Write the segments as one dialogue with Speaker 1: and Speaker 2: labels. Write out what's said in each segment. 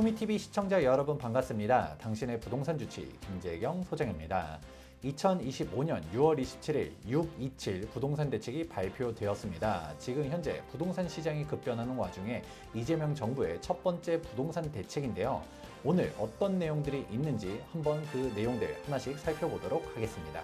Speaker 1: 투미TV 시청자 여러분 반갑습니다. 당신의 부동산 주치 김재경 소장입니다. 2025년 6월 27일 627 부동산 대책이 발표되었습니다. 지금 현재 부동산 시장이 급변하는 와중에 이재명 정부의 첫 번째 부동산 대책인데요. 오늘 어떤 내용들이 있는지 한번 그 내용들 하나씩 살펴보도록 하겠습니다.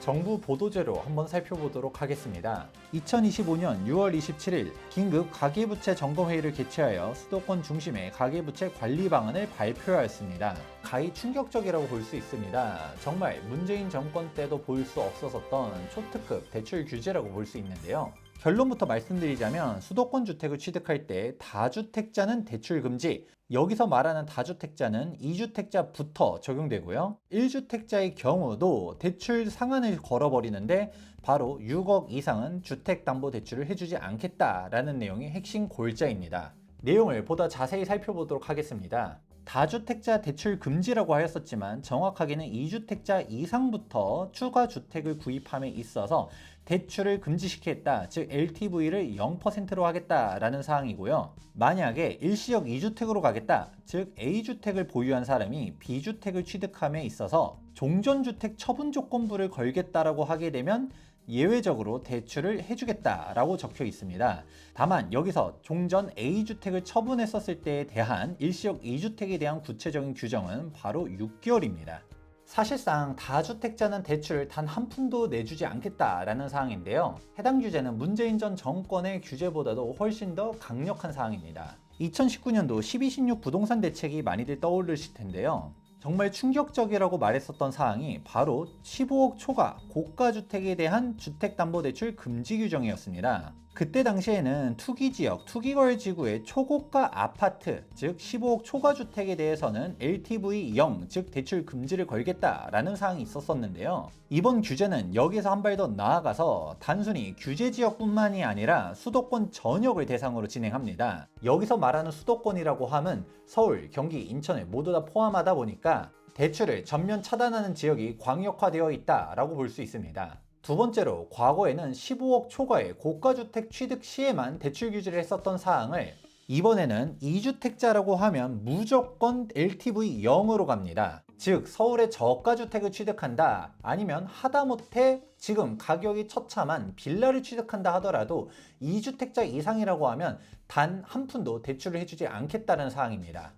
Speaker 1: 정부 보도제로 한번 살펴보도록 하겠습니다. 2025년 6월 27일 긴급 가계부채 점검회의를 개최하여 수도권 중심의 가계부채 관리 방안을 발표하였습니다. 가히 충격적이라고 볼 수 있습니다. 정말 문재인 정권 때도 볼 수 없었던 초특급 대출 규제라고 볼 수 있는데요. 결론부터 말씀드리자면 수도권 주택을 취득할 때 다주택자는 대출 금지, 여기서 말하는 다주택자는 2주택자부터 적용되고요. 1주택자의 경우도 대출 상한을 걸어버리는데 바로 6억 이상은 주택담보대출을 해주지 않겠다라는 내용이 핵심 골자입니다. 내용을 보다 자세히 살펴보도록 하겠습니다. 다주택자 대출 금지라고 하였었지만 정확하게는 2주택자 이상부터 추가 주택을 구입함에 있어서 대출을 금지시키겠다. 즉 LTV를 0%로 하겠다라는 사항이고요. 만약에 일시적 2주택으로 가겠다. 즉 A주택을 보유한 사람이 B주택을 취득함에 있어서 종전주택 처분 조건부를 걸겠다라고 하게 되면 예외적으로 대출을 해주겠다라고 적혀 있습니다. 다만 여기서 종전 A주택을 처분했었을 때에 대한 일시적 2주택에 대한 구체적인 규정은 바로 6개월입니다. 사실상 다주택자는 대출을 단 한 푼도 내주지 않겠다라는 사항인데요. 해당 규제는 문재인 전 정권의 규제보다도 훨씬 더 강력한 사항입니다. 2019년도 1216 부동산 대책이 많이들 떠오르실 텐데요. 정말 충격적이라고 말했었던 사항이 바로 15억 초과 고가주택에 대한 주택담보대출 금지 규정이었습니다. 그때 당시에는 투기지역, 투기거래지구의 초고가 아파트, 즉 15억 초과 주택에 대해서는 LTV 0, 즉 대출 금지를 걸겠다라는 사항이 있었었는데요. 이번 규제는 여기서 한 발 더 나아가서 단순히 규제 지역뿐만이 아니라 수도권 전역을 대상으로 진행합니다. 여기서 말하는 수도권이라고 함은 서울, 경기, 인천을 모두 다 포함하다 보니까 대출을 전면 차단하는 지역이 광역화되어 있다라고 볼 수 있습니다. 두 번째로 과거에는 15억 초과의 고가주택 취득 시에만 대출 규제를 했었던 사항을 이번에는 2주택자라고 하면 무조건 LTV 0으로 갑니다. 즉 서울의 저가주택을 취득한다 아니면 하다못해 지금 가격이 처참한 빌라를 취득한다 하더라도 2주택자 이상이라고 하면 단 한 푼도 대출을 해주지 않겠다는 사항입니다.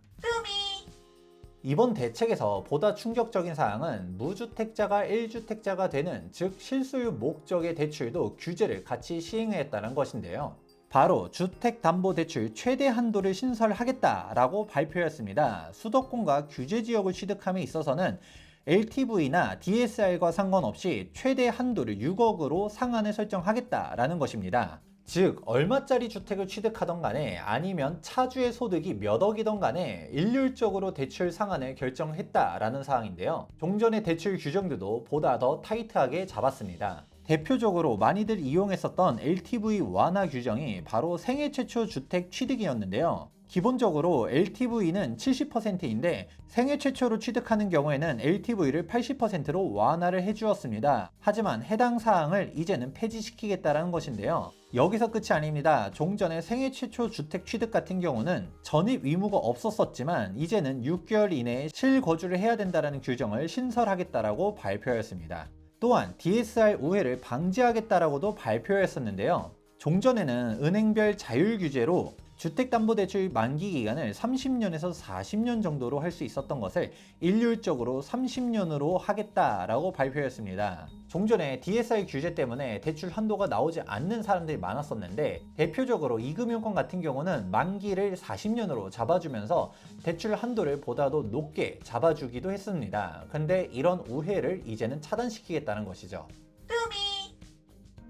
Speaker 1: 이번 대책에서 보다 충격적인 사항은 무주택자가 1주택자가 되는 즉 실소유 목적의 대출도 규제를 같이 시행했다는 것인데요. 바로 주택담보대출 최대 한도를 신설하겠다라고 발표했습니다. 수도권과 규제지역을 취득함에 있어서는 LTV나 DSR과 상관없이 최대 한도를 6억으로 상한을 설정하겠다라는 것입니다. 즉 얼마짜리 주택을 취득하던 간에 아니면 차주의 소득이 몇 억이던 간에 일률적으로 대출 상한을 결정했다라는 사항인데요. 종전의 대출 규정들도 보다 더 타이트하게 잡았습니다. 대표적으로 많이들 이용했었던 LTV 완화 규정이 바로 생애 최초 주택 취득이었는데요. 기본적으로 LTV는 70%인데 생애 최초로 취득하는 경우에는 LTV를 80%로 완화를 해주었습니다. 하지만 해당 사항을 이제는 폐지시키겠다는 것인데요. 여기서 끝이 아닙니다. 종전에 생애 최초 주택 취득 같은 경우는 전입 의무가 없었었지만 이제는 6개월 이내에 실거주를 해야 된다는 규정을 신설하겠다라고 발표하였습니다. 또한 DSR 우회를 방지하겠다라고도 발표했었는데요. 종전에는 은행별 자율 규제로 주택담보대출 만기 기간을 30년에서 40년 정도로 할 수 있었던 것을 일률적으로 30년으로 하겠다라고 발표했습니다. 종전에 DSR 규제 때문에 대출 한도가 나오지 않는 사람들이 많았었는데 대표적으로 이금융권 같은 경우는 만기를 40년으로 잡아주면서 대출 한도를 보다도 높게 잡아주기도 했습니다. 근데 이런 우회를 이제는 차단시키겠다는 것이죠.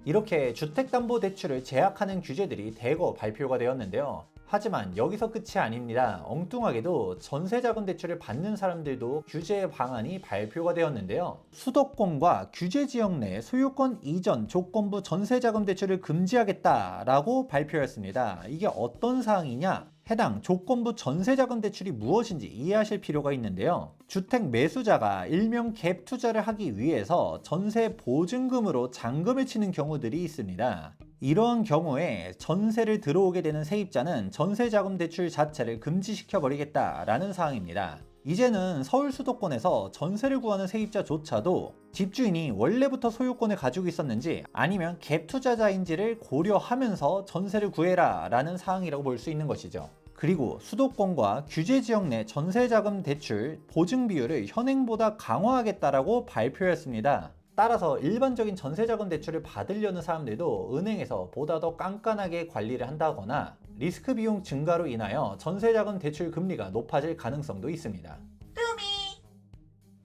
Speaker 1: 이렇게 주택담보대출을 제약하는 규제들이 대거 발표가 되었는데요. 하지만 여기서 끝이 아닙니다. 엉뚱하게도 전세자금 대출을 받는 사람들도 규제 방안이 발표가 되었는데요. 수도권과 규제 지역 내 소유권 이전 조건부 전세자금 대출을 금지하겠다라고 발표했습니다. 이게 어떤 사항이냐? 해당 조건부 전세자금 대출이 무엇인지 이해하실 필요가 있는데요. 주택 매수자가 일명 갭 투자를 하기 위해서 전세 보증금으로 잔금을 치는 경우들이 있습니다. 이러한 경우에 전세를 들어오게 되는 세입자는 전세자금 대출 자체를 금지시켜 버리겠다라는 사항입니다. 이제는 서울 수도권에서 전세를 구하는 세입자조차도 집주인이 원래부터 소유권을 가지고 있었는지 아니면 갭 투자자인지를 고려하면서 전세를 구해라 라는 사항이라고 볼 수 있는 것이죠. 그리고 수도권과 규제 지역 내 전세자금 대출 보증 비율을 현행보다 강화하겠다라고 발표했습니다. 따라서 일반적인 전세자금 대출을 받으려는 사람들도 은행에서 보다 더 깐깐하게 관리를 한다거나 리스크 비용 증가로 인하여 전세자금 대출 금리가 높아질 가능성도 있습니다.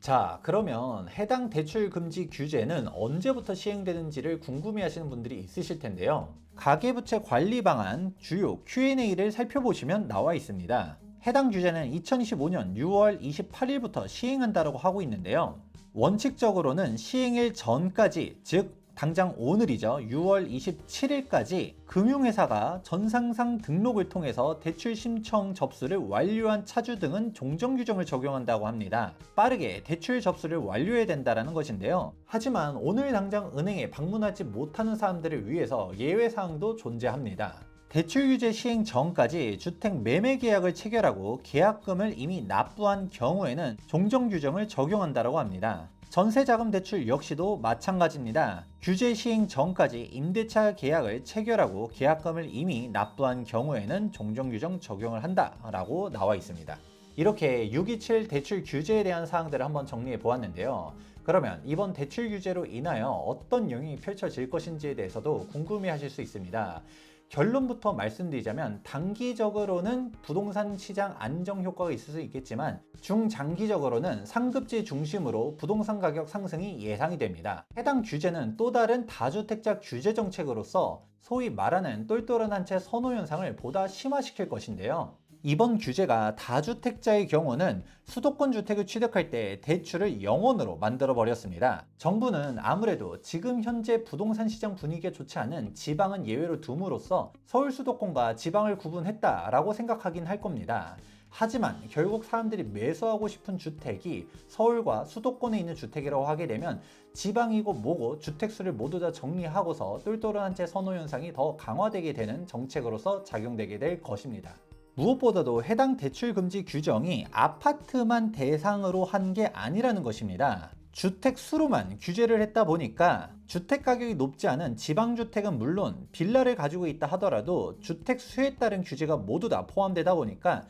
Speaker 1: 자, 그러면 해당 대출 금지 규제는 언제부터 시행되는지를 궁금해 하시는 분들이 있으실 텐데요. 가계부채 관리 방안 주요 Q&A를 살펴보시면 나와 있습니다. 해당 규제는 2025년 6월 28일부터 시행한다고 하고 있는데요. 원칙적으로는 시행일 전까지, 즉 당장 오늘이죠. 6월 27일까지 금융회사가 전상상 등록을 통해서 대출 신청 접수를 완료한 차주 등은 종정 규정을 적용한다고 합니다. 빠르게 대출 접수를 완료해야 된다는 것인데요. 하지만 오늘 당장 은행에 방문하지 못하는 사람들을 위해서 예외 사항도 존재합니다. 대출 규제 시행 전까지 주택 매매 계약을 체결하고 계약금을 이미 납부한 경우에는 종정 규정을 적용한다고 합니다. 전세자금 대출 역시도 마찬가지입니다. 규제 시행 전까지 임대차 계약을 체결하고 계약금을 이미 납부한 경우에는 종정규정 적용을 한다라고 나와 있습니다. 이렇게 627 대출 규제에 대한 사항들을 한번 정리해 보았는데요. 그러면 이번 대출 규제로 인하여 어떤 영향이 펼쳐질 것인지에 대해서도 궁금해 하실 수 있습니다. 결론부터 말씀드리자면 단기적으로는 부동산 시장 안정 효과가 있을 수 있겠지만 중장기적으로는 상급지 중심으로 부동산 가격 상승이 예상이 됩니다. 해당 규제는 또 다른 다주택자 규제 정책으로서 소위 말하는 똘똘한 한 채 선호 현상을 보다 심화시킬 것인데요. 이번 규제가 다주택자의 경우는 수도권 주택을 취득할 때 대출을 영원으로 만들어 버렸습니다. 정부는 아무래도 지금 현재 부동산 시장 분위기가 좋지 않은 지방은 예외로 둠으로써 서울 수도권과 지방을 구분했다라고 생각하긴 할 겁니다. 하지만 결국 사람들이 매수하고 싶은 주택이 서울과 수도권에 있는 주택이라고 하게 되면 지방이고 뭐고 주택수를 모두 다 정리하고서 똘똘한 채 선호 현상이 더 강화되게 되는 정책으로서 작용되게 될 것입니다. 무엇보다도 해당 대출 금지 규정이 아파트만 대상으로 한 게 아니라는 것입니다. 주택 수로만 규제를 했다 보니까 주택 가격이 높지 않은 지방주택은 물론 빌라를 가지고 있다 하더라도 주택 수에 따른 규제가 모두 다 포함되다 보니까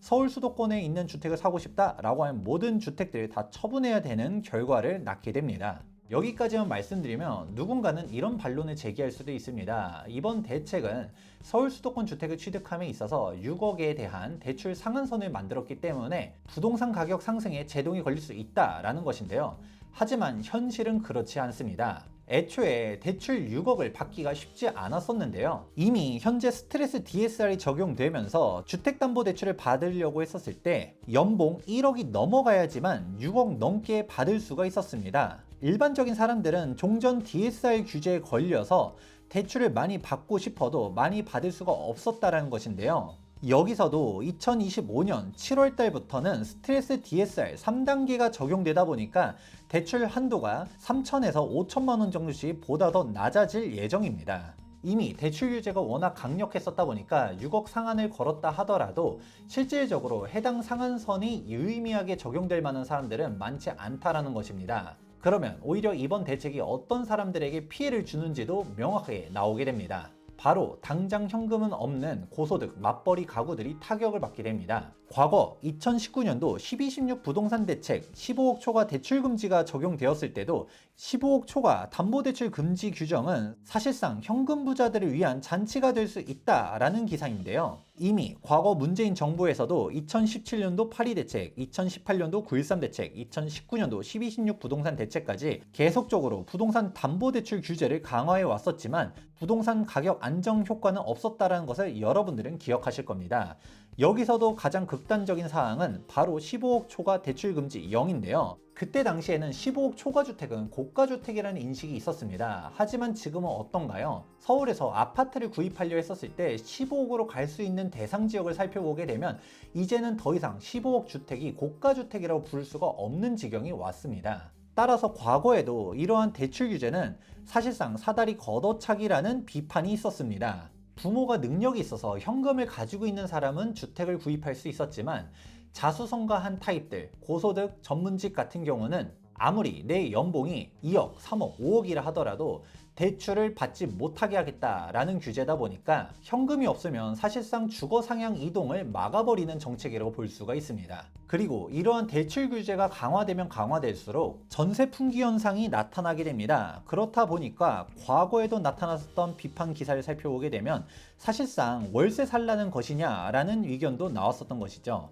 Speaker 1: 서울 수도권에 있는 주택을 사고 싶다라고 하는 모든 주택들을 다 처분해야 되는 결과를 낳게 됩니다. 여기까지만 말씀드리면 누군가는 이런 반론을 제기할 수도 있습니다. 이번 대책은 서울 수도권 주택을 취득함에 있어서 6억에 대한 대출 상한선을 만들었기 때문에 부동산 가격 상승에 제동이 걸릴 수 있다라는 것인데요. 하지만 현실은 그렇지 않습니다. 애초에 대출 6억을 받기가 쉽지 않았었는데요. 이미 현재 스트레스 DSR이 적용되면서 주택담보대출을 받으려고 했었을 때 연봉 1억이 넘어가야지만 6억 넘게 받을 수가 있었습니다. 일반적인 사람들은 종전 DSR 규제에 걸려서 대출을 많이 받고 싶어도 많이 받을 수가 없었다라는 것인데요. 여기서도 2025년 7월 달부터는 스트레스 DSR 3단계가 적용되다 보니까 대출 한도가 3천에서 5천만 원 정도씩 보다 더 낮아질 예정입니다. 이미 대출 규제가 워낙 강력했었다 보니까 6억 상한을 걸었다 하더라도 실질적으로 해당 상한선이 유의미하게 적용될 만한 사람들은 많지 않다라는 것입니다. 그러면 오히려 이번 대책이 어떤 사람들에게 피해를 주는지도 명확하게 나오게 됩니다. 바로 당장 현금은 없는 고소득 맞벌이 가구들이 타격을 받게 됩니다. 과거 2019년도 1216 부동산 대책 15억 초과 대출 금지가 적용되었을 때도 15억 초과 담보대출 금지 규정은 사실상 현금 부자들을 위한 잔치가 될 수 있다라는 기사인데요. 이미 과거 문재인 정부에서도 2017년도 8.2 대책, 2018년도 9.13 대책, 2019년도 12.16 부동산 대책까지 계속적으로 부동산 담보 대출 규제를 강화해 왔었지만 부동산 가격 안정 효과는 없었다라는 것을 여러분들은 기억하실 겁니다. 여기서도 가장 극단적인 사항은 바로 15억 초과 대출 금지 0인데요. 그때 당시에는 15억 초과 주택은 고가 주택이라는 인식이 있었습니다. 하지만 지금은 어떤가요? 서울에서 아파트를 구입하려 했었을 때 15억으로 갈 수 있는 대상 지역을 살펴보게 되면 이제는 더 이상 15억 주택이 고가 주택이라고 부를 수가 없는 지경이 왔습니다. 따라서 과거에도 이러한 대출 규제는 사실상 사다리 걷어차기라는 비판이 있었습니다. 부모가 능력이 있어서 현금을 가지고 있는 사람은 주택을 구입할 수 있었지만 자수성가한 타입들, 고소득, 전문직 같은 경우는 아무리 내 연봉이 2억, 3억, 5억이라 하더라도 대출을 받지 못하게 하겠다라는 규제다 보니까 현금이 없으면 사실상 주거 상향 이동을 막아버리는 정책이라고 볼 수가 있습니다. 그리고 이러한 대출 규제가 강화되면 강화될수록 전세 풍기 현상이 나타나게 됩니다. 그렇다 보니까 과거에도 나타났었던 비판 기사를 살펴보게 되면 사실상 월세 살라는 것이냐라는 의견도 나왔었던 것이죠.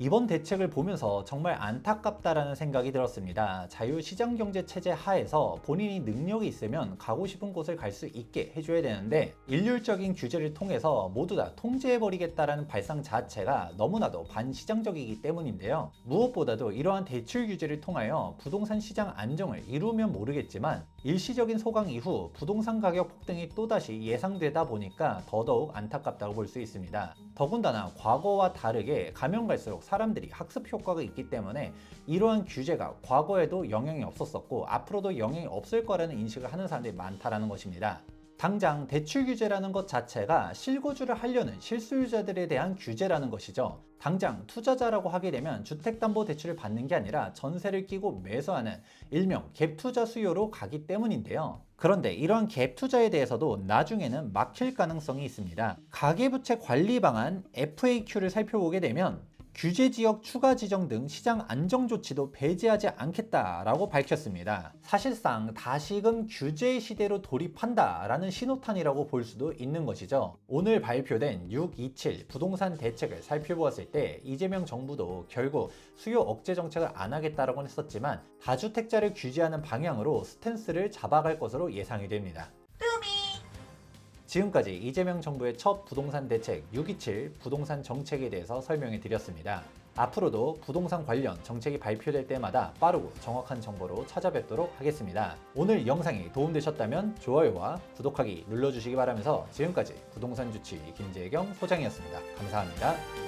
Speaker 1: 이번 대책을 보면서 정말 안타깝다라는 생각이 들었습니다. 자유시장 경제 체제 하에서 본인이 능력이 있으면 가고 싶은 곳을 갈 수 있게 해줘야 되는데 일률적인 규제를 통해서 모두 다 통제해버리겠다라는 발상 자체가 너무나도 반시장적이기 때문인데요. 무엇보다도 이러한 대출 규제를 통하여 부동산 시장 안정을 이루면 모르겠지만 일시적인 소강 이후 부동산 가격 폭등이 또다시 예상되다 보니까 더더욱 안타깝다고 볼 수 있습니다. 더군다나 과거와 다르게 가면 갈수록 사람들이 학습 효과가 있기 때문에 이러한 규제가 과거에도 영향이 없었었고 앞으로도 영향이 없을 거라는 인식을 하는 사람들이 많다라는 것입니다. 당장 대출 규제라는 것 자체가 실거주를 하려는 실수요자들에 대한 규제라는 것이죠. 당장 투자자라고 하게 되면 주택담보대출을 받는 게 아니라 전세를 끼고 매수하는 일명 갭투자 수요로 가기 때문인데요. 그런데 이러한 갭 투자에 대해서도 나중에는 막힐 가능성이 있습니다. 가계부채 관리 방안 FAQ를 살펴보게 되면 규제 지역 추가 지정 등 시장 안정 조치도 배제하지 않겠다라고 밝혔습니다. 사실상 다시금 규제 시대로 돌입한다라는 신호탄이라고 볼 수도 있는 것이죠. 오늘 발표된 627 부동산 대책을 살펴보았을 때 이재명 정부도 결국 수요 억제 정책을 안 하겠다라고 했었지만 다주택자를 규제하는 방향으로 스탠스를 잡아갈 것으로 예상이 됩니다. 지금까지 이재명 정부의 첫 부동산 대책 627 부동산 정책에 대해서 설명해 드렸습니다. 앞으로도 부동산 관련 정책이 발표될 때마다 빠르고 정확한 정보로 찾아뵙도록 하겠습니다. 오늘 영상이 도움되셨다면 좋아요와 구독하기 눌러주시기 바라면서 지금까지 부동산 주치 김재경 소장이었습니다. 감사합니다.